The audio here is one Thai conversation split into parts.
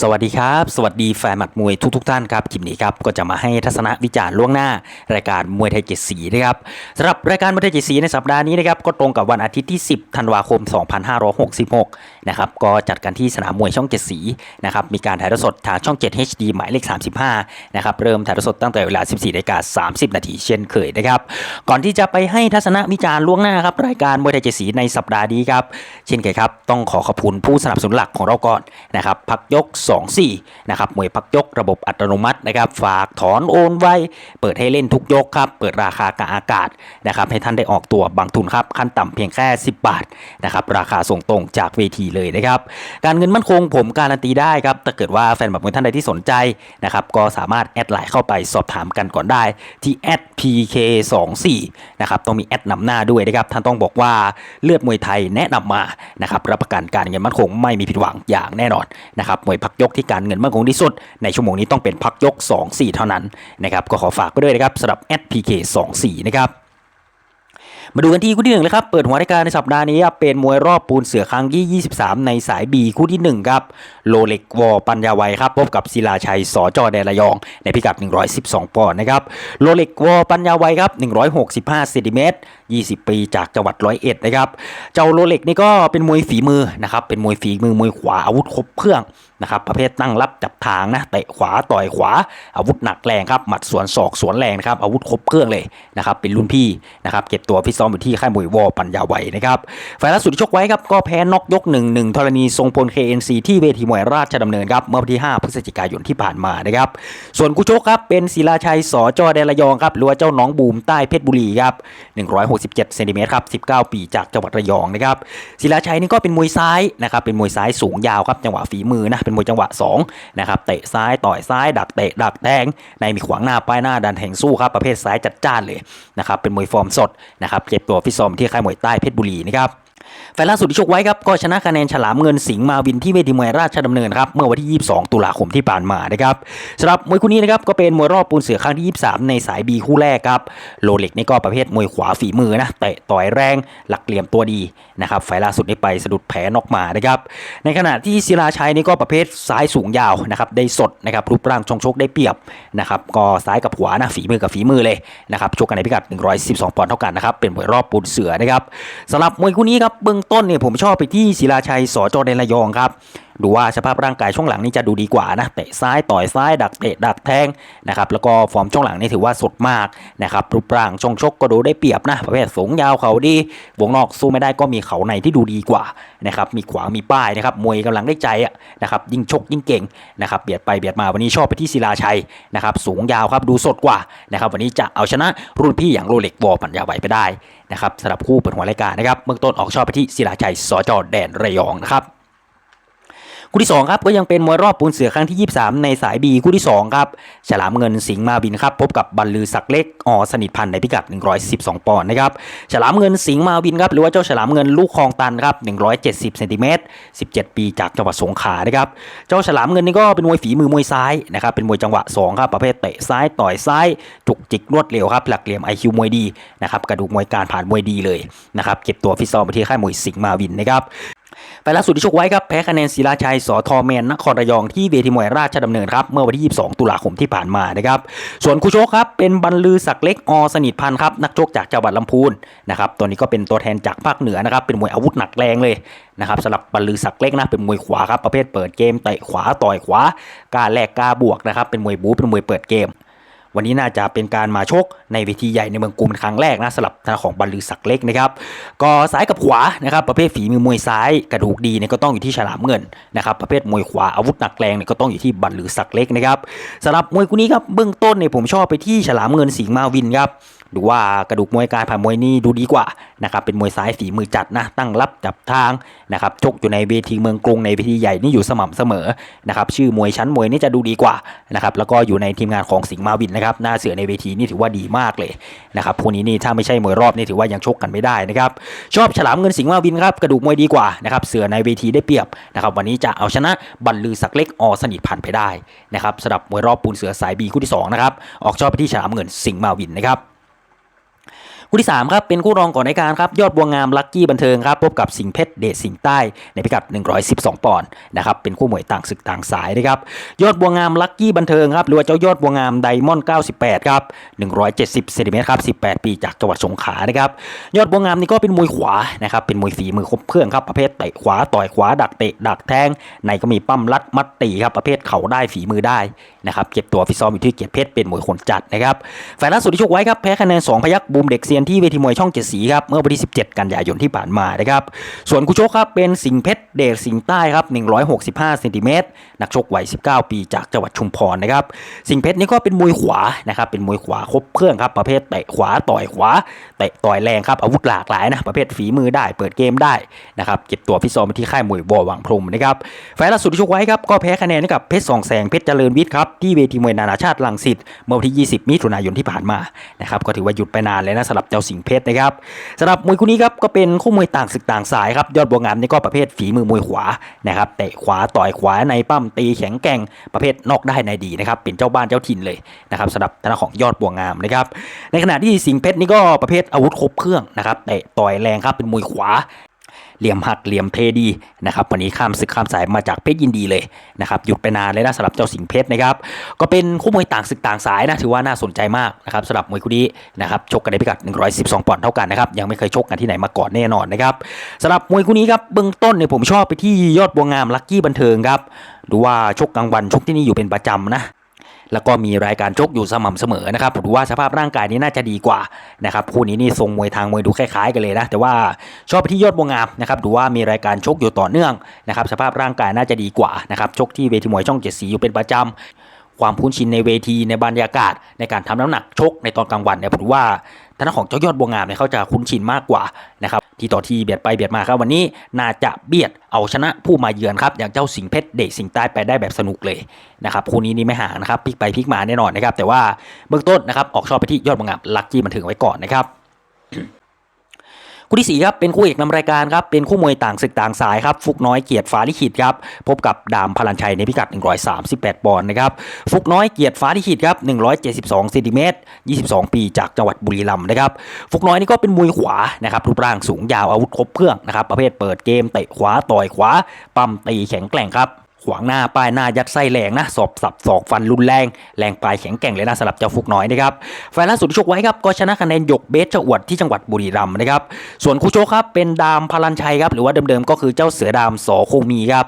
สวัสดีครับ สวัสดีแฟนหมัดมวยทุกๆท่านครับคลิปนี้ครับก็จะมาให้ทัศนวิจารณ์ล่วงหน้า รายการมวยไทยเจ็ดสีนะครับสำหรับรายการมวยไทยเจ็ดสีในสัปดาห์นี้นะครับก็ตรงกับวันอาทิตย์ที่ 10 ธันวาคม 2566 นะครับก็จัดกันที่สนามมวยช่องเจ็ดสีนะครับมีการถ่ายทอดสดทางช่อง 7 HD หมายเลข 35 นะครับเริ่มถ่ายทอดสดตั้งแต่เวลา 14นาฬิกา30 นาทีเช่นเคยนะครับก่อนที่จะไปให้ทัศนวิจารณ์ล่วงหน้าครับรายการมวยไทยเจ็ดสีในสัปดาห์นี้ครับเช่นเคยครับต้องขอขอบคุณผู้สนับสนุนหลักของเราก่อนนะครับพักยก24นะครับมวยพักยกระบบอัตโนมัตินะครับ ฝากถอนโอนไวเปิดให้เล่นทุกยกครับ เปิดราคากลางอากาศนะครับให้ท่านได้ออกตัวบางทุนครับ ขั้นต่ำเพียงแค่ 10 บาทนะครับราคาส่งตรงจากเวทีเลยนะครับ การเงินมั่นคงผมการันตีได้ครับถ้าเกิดว่าแฟนแบบมวยท่านใดที่สนใจนะครับก็สามารถแอดไลน์เข้าไปสอบถามกันก่อนได้ที่ @pk24 นะครับต้องมีแอดนำหน้าด้วยนะครับท่านต้องบอกว่าเลือดมวยไทยแนะนำมานะครับรับประกันการเงินมั่นคงไม่มีผิดหวังอย่างแน่นอนนะครับมวยพักยกที่การเงินมั่นคงที่สุด ในชั่วโมงนี้ต้องเป็นพักยก 2-4 เท่านั้นนะครับก็ขอฝากไปด้วยนะครับสำหรับ SPK 2-4นะครับ มาดูกันที่คู่ที่หนึ่งเลยครับ เปิดหัวรายการในสัปดาห์นี้เป็นมวยรอบปูนเสือครั้งที่ 23 ในสาย B คู่ที่ 1 ครับ โลเล็กวอปัญญาไวยครับ พบกับศิลาชัยสอจอแดนระยอง ในพิกัด 112 ปอนด์นะครับ โลเล็กวอปัญญาไวยครับ 165เซนติเมตร 20 ปีจากจังหวัดร้อยเอ็ดนะครับ เจ้าโลเล็กนี่ก็เป็นมวยฝีมือนะครับ เป็นมวยฝีมือมวยขวาอาวุธครบเครื่องนะครับ ประเภทตั้งรับจับทางนะ เตะขวาต่อยขวา อาวุธหนักแรงครับ หมัดสวนศอกสวนแรงนะครับ อาวุธครบเครื่องเลยนะครับ เป็นรุ่นพี่นะครับ เก็บตัวฟิตซ้อมอยู่ที่ค่ายมวยวอปัญญาไวนะครับไฟล์ล่าสุดที่ชกไว้ครับก็แพ้น็อกยกหนึ่งหนึ่งธรณีทรงพล KNC ที่เวทีมวยราชดำเนินครับเมื่อวันที่ 5 พฤศจิกายนที่ผ่านมานะครับส่วนคู่ชกครับเป็นศิลาชัยสอจอแดนระยองครับหรือว่าเจ้าน้องบูมใต้เพชรบุรีครับ167เซนติเมตรครับ19 ปีจากจังหวัดระยองนะครับศิลาชัยนี่ก็เป็นมวยซ้ายนะครับเป็นมวยซ้ายสูงยาวครับจังหวะฝีมือนะเป็นมวยจังหวะ2นะครับเตะซ้ายต่อยซ้ายดักเตะดักแทงในมีขวางหน้าป้ายหน้าดันแทงสู้ครับประเภทซ้ายจัดจ้านเลยนะครับเป็นมวยฟอร์มสดนะครับเก็บตัวฟิตซ้อมที่ค่ายมวยใต้เพชรบุรีนะครับ ไฟล์ล่าสุดที่ชกไว้ครับก็ชนะคะแนนฉลามเงินสิงห์มาวินที่เวทีมวยราชดำเนินครับเมื่อวันที่ 22 ตุลาคมที่ผ่านมานะครับสำหรับมวยคู่นี้นะครับก็เป็นมวยรอบปูนเสือครั้งที่ 23 ในสาย B คู่แรกครับโลเล็กนี่ก็ประเภทมวยขวาฝีมือนะเตะต่อยแรงหลักเหลี่ยมตัวดีนะครับไฟล์ล่าสุดนี้ไปสะดุดแผลนอกมานะครับในขณะที่ศิลาชัยนี่ก็ประเภทซ้ายสูงยาวนะครับได้สดนะครับรูปร่างชงชกได้เปรียบนะครับก็ซ้ายกับขวานะฝีมือกับฝีมือเลยนะครับชกกันในพิกัด 112 ปอนด์เท่ากันนะครับเป็นมวยรอบปูนเสือนะครับสำหรับมวยคู่นี้ครับเบื้องต้นเนี่ยผมชอบไปที่ศิลาชัยสอจอเนระยองครับ ดูว่าสภาพร่างกายช่วงหลังนี่จะดูดีกว่านะเตะซ้ายต่อยซ้ายดักเตะดักแทงนะครับแล้วก็ฟอร์มช่วงหลังนี่ถือว่าสดมากนะครับรูปร่างชงชกก็ดูได้เปรียบนะประเภทสูงยาวเขาดีวงนอกสู้ไม่ได้ก็มีเขาในที่ดูดีกว่านะครับมีขวางมีป้ายนะครับมวยกำลังได้ใจอะนะครับยิ่งชกยิ่งเก่งนะครับเบียดไปเบียดมาวันนี้ชอบไปที่ศิลาชัยนะครับสูงยาวครับดูสดกว่านะครับวันนี้จะเอาชนะรุ่นพี่อย่างโรเล็กวอปัญญาไหวไปได้นะครับสำหรับคู่เปิดหัวรายการนะครับเบื้องต้นออกชอบไปที่ศิลาชัยสจแดนระยองนะครับ คู่ที่2ครับก็ยังเป็นมวยรอบปูนเสือครั้งที่ 23 ในสายบีคู่ที่2ครับฉลามเงินสิงห์มาบินครับพบกับบรรลือศักเล็กอสนิทพันธ์ในพิกัด 112 ปอนด์นะครับฉลามเงินสิงห์มาบินครับหรือว่าเจ้าฉลามเงินลูกคลองตันครับ170เซนติเมตร17 ปีจากจังหวัดสงขลานะครับเจ้าฉลามเงินนี่ก็เป็นมวยฝีมือมวยซ้ายนะครับเป็นมวยจังหวะ2ครับประเภทเตะซ้ายต่อยซ้ายจุกจิกรวดเร็วครับหลักเหลี่ยม IQ มวยดีนะครับกระดูกมวยการผ่านมวยดีเลยนะครับเก็บตัวฟิตซ้อมไปที่ค่ายมวยสิงห์มาวินนะครับ ไปล่าสุดที่ชกไว้ครับแพ้คะแนนศิลาชัยสอทอแมนนครระยองที่เวทีมวยราชดำเนินครับเมื่อวันที่ 22 ตุลาคมที่ผ่านมานะครับส่วนคู่ชกครับเป็นบรรลือศักเล็กอสนิทพันธ์ครับนักชกจากจังหวัดลำพูนนะครับตัวนี้ก็เป็นตัวแทนจากภาคเหนือนะครับเป็นมวยอาวุธหนักแรงเลยนะครับสำหรับบรรลือศักเล็กนะเป็นมวยขวาครับประเภทเปิดเกมเตะขวาต่อยขวากล้าแลกกาบวกนะครับเป็นมวยบู๊เป็นมวยเปิดเกม วันนี้น่าจะเป็นการมาชกในเวทีใหญ่ในเมืองกรุงเป็นครั้งแรกนะสำหรับทางของบรรลือศักดิ์เล็กนะครับก็ซ้ายกับขวานะครับประเภทฝีมือมวยซ้ายกระดูกดีเนี่ยก็ต้องอยู่ที่ฉลามเงินนะครับประเภทมวยขวาอาวุธหนักแรงเนี่ยก็ต้องอยู่ที่บรรลือศักดิ์เล็กนะครับสำหรับมวยคู่นี้ครับเบื้องต้นเนี่ยผมชอบไปที่ฉลามเงินสิงห์มาวินครับดูว่ากระดูกมวยการผ่านมวยนี่ดูดีกว่านะครับเป็นมวยซ้ายฝีมือจัดนะตั้งรับจับทางนะครับชกอยู่ในเวทีเมืองกรุงในเวทีใหญ่นี่อยู่สม่ำเสมอนะครับชื่อมวยชั้นมวยนี่จะดูดีกว่านะครับแล้วก็อยู่ในทีมงานของสิงห์มาวินนะครับหน้าเสือในเวทีนี่ถือว่าดีมากเลยนะครับพวกนี้นี่ถ้าไม่ใช่มวยรอบนี่ถือว่ายังชกกันไม่ได้นะครับชอบฉลามเงินสิงห์มาวินครับกระดูกมวยดีกว่านะครับเสือในเวทีได้เปรียบนะครับวันนี้จะเอาชนะบรรลือศักเล็กอสนิทพันไปได้นะครับสำหรับมวยรอบปูนเสือสายบีคู่ที่สองนะครับออกชอบไปที่ฉลามเงินสิงห์มาวินนะครับ คู่ที่3ครับเป็นคู่รองก่อนในการครับยอดบัวงามลักกี้บันเทิงครับพบกับสิงเพชรเดชสิงใต้ในพิกัด 112 ปอนด์นะครับเป็นคู่มวยต่างศึกต่างสายนะครับยอดบัวงามลักกี้บันเทิงครับหรือว่าเจ้ายอดบัวงามไดมอนด์98ครับ170เซนติเมตรครับ18 ปีจากจังหวัดสงขลานะครับยอดบัวงามนี่ก็เป็นมวยขวานะครับเป็นมวยฝีมือครบเครื่องครับประเภทเตะขวาต่อยขวาดักเตะดักแทงในก็มีปั้มรัดมัดตีครับประเภทเข่าได้ฝีมือได้ นะครับเก็บตัวฟิซ้อมอยู่ที่เกียรติเพชรเป็นมวยคนจัดนะครับฝ่ายล่าสุดที่ชกไว้ครับแพ้คะแนน2พยักบูมเด็กเซียนที่เวทีมวยช่องเจ็ดสีครับเมื่อวันที่ 17 กันยายนที่ผ่านมานะครับส่วนคู่ชกครับเป็นสิงเพชรเดชสิงใต้ครับ165เซนติเมตรนักชกวัย19 ปีจากจังหวัดชุมพรนะครับสิงเพชรนี่ก็เป็นมวยขวานะครับเป็นมวยขวาครบเครื่องครับประเภทเตะขวาต่อยขวาเตะต่อยแรงครับอาวุธหลากหลายนะประเภทฝีมือได้เปิดเกมได้นะครับเก็บตัวฟิซ้อมที่ค่ายมวยบ่อวังพรมนะครับฝ่ายล่าสุดที่ชกไว้ครับก็แพ้คะแนนให้กับเพชรสองแสงเพชรเจริญวิทย์ครับที่เวทีมวยนานาชาติลังสิตเมื่อวันที่ 20 มิถุนายนที่ผ่านมานะครับก็ถือว่าหยุดไปนานเลยนะสำหรับเจ้าสิงเพชรนะครับสำหรับมวยคู่นี้ครับก็เป็นคู่มวยต่างศึกต่างสายครับยอดบัวงามนี่ก็ประเภทฝีมือมวยขวานะครับเตะขวาต่อยขวาในปั้มตีแข็งแกร่งประเภทนอกได้ในดีนะครับเป็นเจ้าบ้านเจ้าถิ่นเลยนะครับสำหรับทางด้าของยอดบัวงามนะครับในขณะที่สิงเพชรนี่ก็ประเภทอาวุธครบเครื่องนะครับเตะต่อยแรงครับเป็นมวยขวา เหลี่ยมหักเหลี่ยมเทดีนะครับวันนี้ข้ามศึกข้ามสายมาจากเพชรยินดีเลยนะครับหยุดไปนานเลยนะสำหรับเจ้าสิงเพชรนะครับก็เป็นคู่มวยต่างศึกต่างสายนะถือว่าน่าสนใจมากนะครับสำหรับมวยคู่นี้นะครับชกกันในพิกัด 112 ปอนด์เท่ากันนะครับยังไม่เคยชกกันที่ไหนมาก่อนแน่นอนนะครับสำหรับมวยคู่นี้ครับเบื้องต้นเนี่ยผมชอบไปที่ยอดบัวงามลักกี้บันเทิงครับดูว่าชกกลางวันชกที่นี่อยู่เป็นประจำนะ แล้วก็มีรายการชกอยู่สม่ำเสมอนะครับผมดูว่าสภาพร่างกายนี้น่าจะดีกว่านะครับคู่นี้นี่ทรงมวยทางมวยดูคล้ายๆกันเลยนะแต่ว่าชอบไปที่ยอดบวงงามนะครับดูว่ามีรายการชกอยู่ต่อเนื่องนะครับสภาพร่างกายน่าจะดีกว่านะครับชกที่เวทีมวยช่องเจ็ดสีอยู่เป็นประจำ ความคุ้นชินในเวทีในบรรยากาศในการทำน้ำหนักชกในตอนกลางวันเนี่ยผมว่าทางด้านของเจ้ายอดบวงงามเนี่ยเขาจะคุ้นชินมากกว่านะครับที่ต่อที่เบียดไปเบียดมาครับวันนี้น่าจะเบียดเอาชนะผู้มาเยือนครับอย่างเจ้าสิงเพชรเด็กสิงใต้ไปได้แบบสนุกเลยนะครับคู่นี้นี่ไม่ห่างนะครับพลิกไปพลิกมาแน่นอนนะครับแต่ว่าเบื้องต้นนะครับออกชอบไปที่ยอดบวงงามลักกี้บันเทิงไว้ก่อนนะครับ คู่ที่สี่ครับเป็นคู่เอกนำรายการครับเป็นคู่มวยต่างศึกต่างสายครับฟุกน้อยเกียรติฟ้าลิขิตครับพบกับดามพลันชัยในพิกัด 138 ปอนด์นะครับฟุกน้อยเกียรติฟ้าลิขิตครับ172เซนติเมตร22 ปีจากจังหวัดบุรีรัมย์นะครับฟุกน้อยนี่ก็เป็นมวยขวานะครับรูปร่างสูงยาวอาวุธครบเครื่องนะครับประเภทเปิดเกมเตะขวาต่อยขวาปั้มตีแข็งแกร่งครับ ขวางหน้าป้ายหน้ายัดไส้แรงนะสอบสับศอกฟันรุนแรงแรงปลายแข็งแกร่งเลยนะสำหรับเจ้าฟุกน้อยนะครับไฟล์ล่าสุดที่ชกไว้ครับก็ชนะคะแนนหยกเบสชะอวดที่จังหวัดบุรีรัมย์นะครับส่วนคู่ชกครับเป็นดามพลันชัยครับหรือว่าเดิมๆก็คือเจ้าเสือดามสอคงมีครับ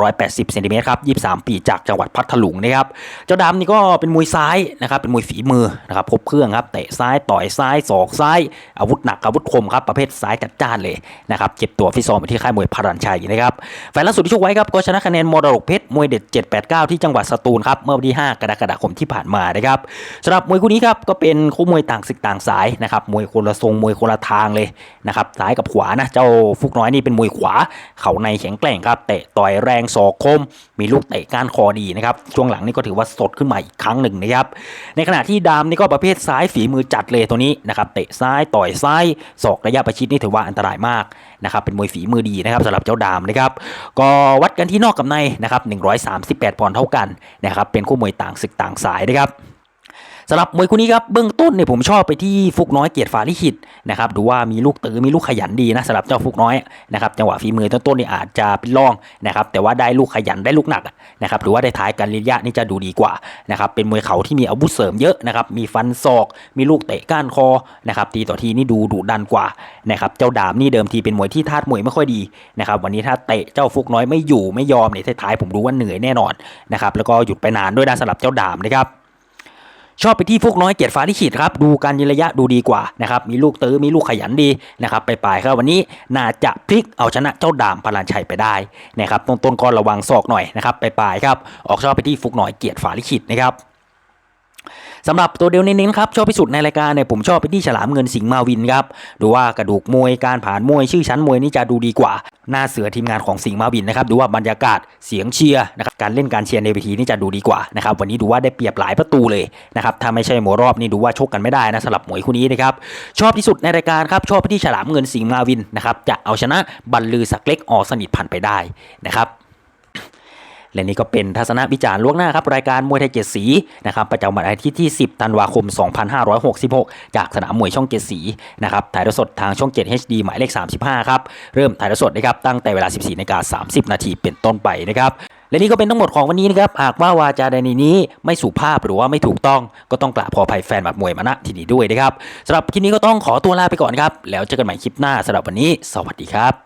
180เซนติเมตรครับ23 ปีจากจังหวัดพัทลุงนะครับเจ้าดามนี่ก็เป็นมวยซ้ายนะครับเป็นมวยฝีมือนะครับครบเครื่องครับเตะซ้ายต่อยซ้ายศอกซ้าย อาวุธหนักอาวุธคมครับประเภทซ้ายจัดจ้านเลยนะครับเจ็บตัวฟิซ้อมไปที่ค่ายมวยพลันชัยนะครับไฟล์ล่าสุดที่ชกไว้ครับก็ชนะคะแนนมรดกเพชรมวยเด็ด 789 ที่จังหวัดสตูลครับเมื่อวันที่ 5 กรกฎาคมที่ผ่านมานะครับสำหรับมวยคู่นี้ครับก็เป็นคู่มวยต่างศึกต่างสายนะครับมวยคนละทรงมวยคนละทางเลยนะครับซ้ายกับขวานะเจ้าฟุกน้อยนี่เป็นมวยขวา เข่าในแข็งแกร่งครับเตะต่อยแรงศอกคม มีลูกเตะก้านคอดีนะครับช่วงหลังนี่ก็ถือว่าสดขึ้นมาอีกครั้งหนึ่งนะครับในขณะที่ดามนี่ก็ประเภทซ้ายฝีมือจัดเลยตัวนี้นะครับเตะซ้ายต่อยซ้ายศอกระยะประชิดนี่ถือว่าอันตรายมากนะครับเป็นมวยฝีมือดีนะครับสำหรับเจ้าดามนะครับก็วัดกันที่นอกกับในนะครับ138ปอนด์เท่ากันนะครับเป็นคู่มวยต่างศึกต่างสายนะครับ สำหรับมวยคู่นี้ครับเบื้องต้นเนี่ยผมชอบไปที่ฟุกน้อยเกียรติฟ้าลิขิตนะครับดูว่ามีลูกตือมีลูกขยันดีนะสำหรับเจ้าฟุกน้อยนะครับจังหวะฝีมือต้นๆเนี่ยอาจจะเป็นรองนะครับแต่ว่าได้ลูกขยันได้ลูกหนักนะครับหรือว่าได้ท้ายการเลียยะนี่จะดูดีกว่านะครับเป็นมวยเข่าที่มีอาวุธเสริมเยอะนะครับมีฟันศอก มีลูกเตะก้านคอนะครับตีต่อทีนี่ดูดุดันกว่านะครับเจ้าดามนี่เดิมทีเป็นมวยที่ธาตุมวยไม่ค่อยดีนะครับวันนี้ถ้าเตะเจ้าฟุกน้อยไม่อยู่ไม่ยอมเนี่ยท้ายๆผมรู้ว่าเหนื่อยแน่นอนนะครับแล้วก็หยุดไปนานด้วยนะสำหรับเจ้าดามนะครับ ชอบไปที่ฟุกน้อยเกียรติฟ้าลิขิตครับ ดูการยิงระยะดูดีกว่านะครับ มีลูกตื้อมีลูกขยันดีนะครับ ไปปลายครับวันนี้น่าจะพลิกเอาชนะเจ้าดามพลันชัยไปได้นะครับต้นต้นก็ระวังศอกหน่อยนะครับ ไปปลายครับออกชอบไปที่ฟุกน้อยเกียรติฟ้าลิขิตนะครับสำหรับตัวเดียวเน้นๆครับชอบที่สุดในรายการเนี่ยผมชอบไปที่ฉลามเงินสิงห์มาวินครับดูว่ากระดูกมวยการผ่านมวยชื่อชั้นมวยนี่จะดูดีกว่า หน้าเสือทีมงานของสิงห์มาวินนะครับดูว่าบรรยากาศเสียงเชียร์นะครับการเล่นการเชียร์ในเวทีนี่จะดูดีกว่านะครับวันนี้ดูว่าได้เปรียบหลายประตูเลยนะครับถ้าไม่ใช่หมวรอบนี่ดูว่าชกกันไม่ได้นะสำหรับหมวยคู่นี้นะครับชอบที่สุดในรายการครับชอบที่ฉลามเงินสิงห์มาวินนะครับจะเอาชนะบรรลือสักเล็กอสนิทพันไปได้นะครับ และนี่ก็เป็นทัศนวิจารณ์ล่วงหน้าครับรายการมวยไทยเจ็ดสีนะครับประจำวันอาทิตย์ที่ 10 ธันวาคม 2566 จากสนามมวยช่องเจ็ดสีนะครับถ่ายทอดสดทางช่อง 7 HD หมายเลข 35 ครับ เริ่มถ่ายทอดสดนะครับตั้งแต่เวลา 14นาฬิกา30 นาทีเป็นต้นไปนะครับและนี่ก็เป็นทั้งหมดของวันนี้นะครับ หากว่าวาจาใดในนี้ไม่สุภาพหรือว่าไม่ถูกต้อง ก็ต้องกราบขออภัยแฟนหมัดมวยมาณที่นี้ด้วยนะครับสำหรับคลิปนี้ก็ต้องขอตัวลาไปก่อนครับ แล้วเจอกันใหม่คลิปหน้าสำหรับวันนี้ สวัสดีครับ